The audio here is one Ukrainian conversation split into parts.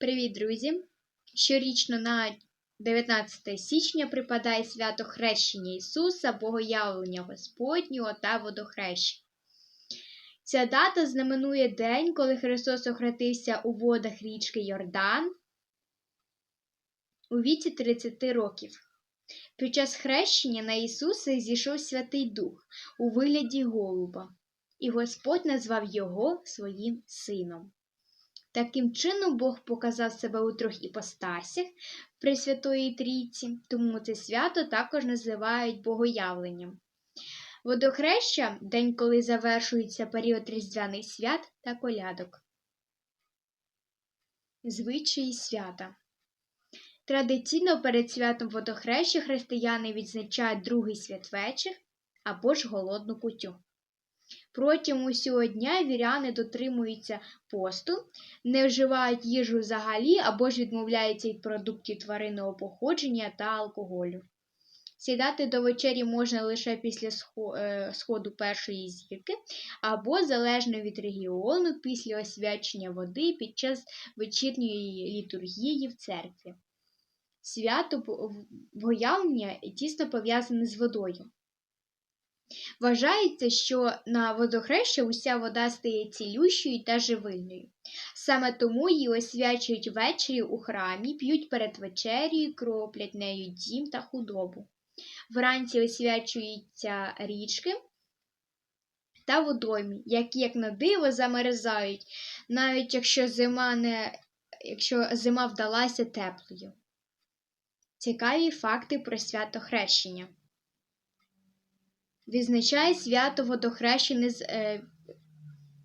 Привіт, друзі! Щорічно на 19 січня припадає свято Хрещення Ісуса, Богоявлення Господнього та водохрещення. Ця дата знаменує день, коли Христос охрестився у водах річки Йордан у віці 30 років. Під час хрещення на Ісуса зійшов Святий Дух у вигляді голуба, і Господь назвав його своїм сином. Таким чином Бог показав себе у трьох іпостасях Пресвятої Трійці, тому це свято також називають Богоявленням. Водохреща день, коли завершується період різдвяних свят та колядок. Звичаї свята. Традиційно перед святом водохреща християни відзначають другий святвечір або ж голодну кутю. Протягом усього дня віряни дотримуються посту, не вживають їжу взагалі або ж відмовляються від продуктів тваринного походження та алкоголю. Сідати до вечері можна лише після е, сходу першої зірки, або, залежно від регіону, після освячення води під час вечірньої літургії в церкві. Свято воявлення тісно пов'язане з водою. Вважається, що на водохреща уся вода стає цілющою та живильною. Саме тому її освячують ввечері у храмі, п'ють перед вечерю, кроплять нею дім та худобу. Вранці освячуються річки та водоймі, які, як на диво, замерзають, навіть якщо зима не, якщо зима вдалася теплою. Цікаві факти про свято хрещення. Відзначає свято водохрещення е,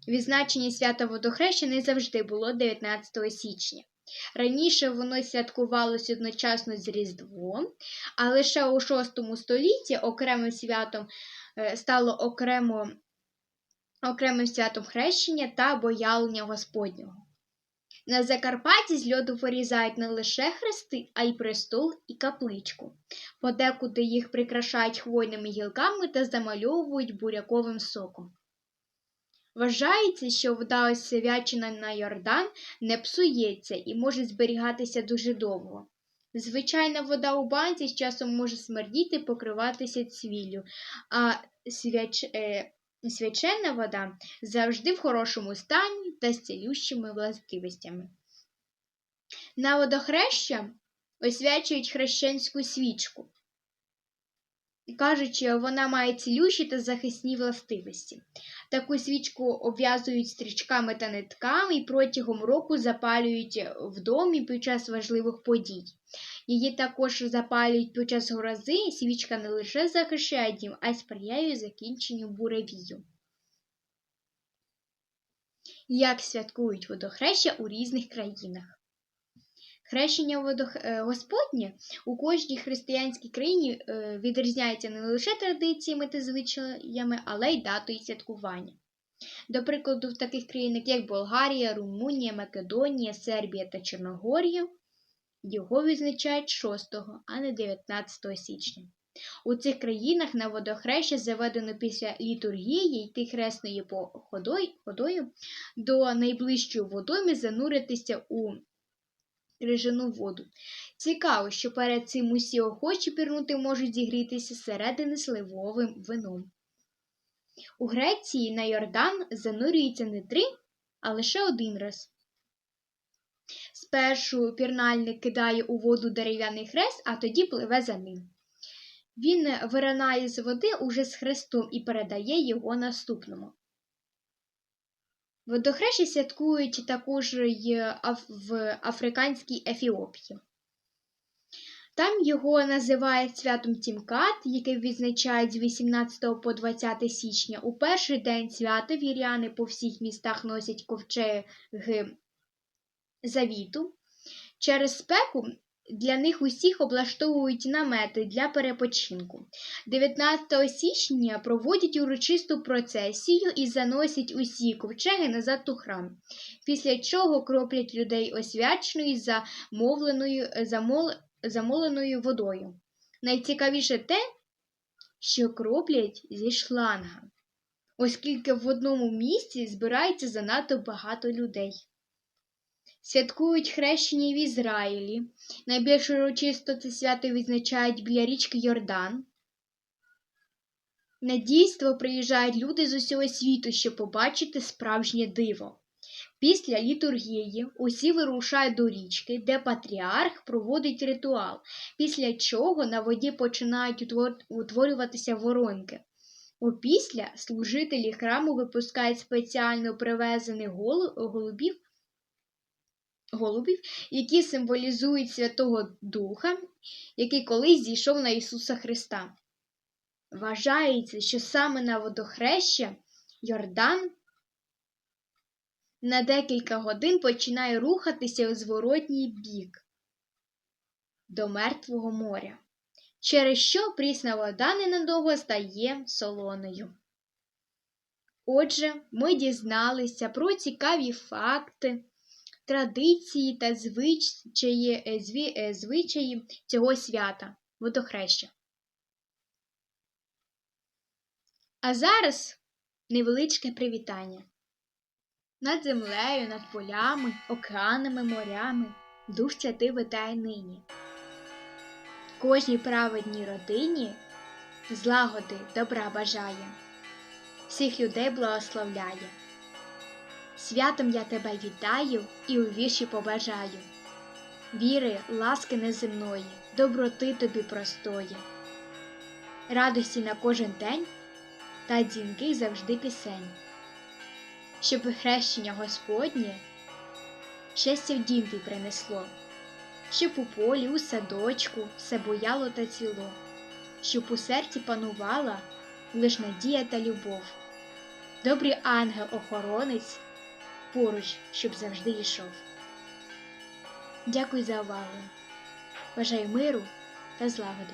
Відзначення свята водохрещення не завжди було 19 січня. Раніше воно святкувалося одночасно з Різдвом, а лише у VI столітті окремим святом е, стало окремо, окремим святом хрещення та боялення Господнього. На Закарпатті з льоду вирізають не лише хрести, а й престол і капличку. Подекуди їх прикрашають хвойними гілками та замальовують буряковим соком. Вважається, що вода освячена на Йордан не псується і може зберігатися дуже довго. Звичайна вода у банці з часом може смердіти покриватися цвіллю, а свяч... свячена вода завжди в хорошому стані та з цілющими властивостями. На водохреща освячують хрещенську свічку. Кажучи, вона має цілющі та захисні властивості. Таку свічку обв'язують стрічками та нитками і протягом року запалюють в домі під час важливих подій. Її також запалюють під час грози, і свічка не лише захищає дім, а й сприяє закінченню буревію. Як святкують водохреща у різних країнах? Хрещення. Е, Господнє у кожній християнській країні е, відрізняється не лише традиціями та звичаями, але й датою святкування. До прикладу, в таких країнах, як Болгарія, Румунія, Македонія, Сербія та Чорногорія, його відзначають 6, а не 19 січня. У цих країнах на водохреща заведено після літургії йти хресною ходою до найближчої водойми зануритися у крижану воду. Цікаво, що перед цим усі охочі пірнути можуть зігрітися зсередини сливовим вином. У Греції на Йордан занурюється не три, а лише один раз. Спершу пірнальник кидає у воду дерев'яний хрест, а тоді пливе за ним. Він виринає з води уже з хрестом і передає його наступному. Водохреща святкують також й в Африканській Ефіопії. Там його називають святом Тімкат, який відзначають з 18 по 20 січня. У перший день свята віряни по всіх містах носять ковчеги завіту. Через спеку для них усіх облаштовують намети для перепочинку. 19 січня проводять урочисту процесію і заносять усі ковчеги назад у храм, після чого кроплять людей освяченою замовленою, замол, замоленою водою. Найцікавіше те, що кроплять зі шланга, оскільки в одному місці збирається занадто багато людей. Святкують хрещення в Ізраїлі. Найбільш урочисто це свято відзначають біля річки Йордан. На дійство приїжджають люди з усього світу, щоб побачити справжнє диво. Після літургії усі вирушають до річки, де патріарх проводить ритуал, після чого на воді починають утворюватися воронки. Опісля служителі храму випускають спеціально привезених голубів, голубів, які символізують Святого Духа, який колись зійшов на Ісуса Христа. Вважається, що саме на водохреща Йордан на декілька годин починає рухатися у зворотній бік до Мертвого моря, через що прісна вода ненадовго стає солоною. Отже, ми дізналися про цікаві факти, традиції та звичаї, е, зві- е, звичаї цього свята водохреща. А зараз невеличке привітання. Над землею, над полями, океанами, морями Дух Святий витає нині. Кожній праведній родині злагоди добра бажає, всіх людей благословляє. Святом я тебе вітаю і у вірші побажаю. Віри, ласки неземної, доброти тобі простої, радості на кожен день та дзвінких завжди пісень щоб хрещення Господнє щастя в дім твій принесло, щоб у полі, у садочку все бояло та ціло, щоб у серці панувала лиш надія та любов. Добрий ангел-охоронець поруч, щоб завжди йшов. Дякую за увагу. Бажаю миру та злагоди.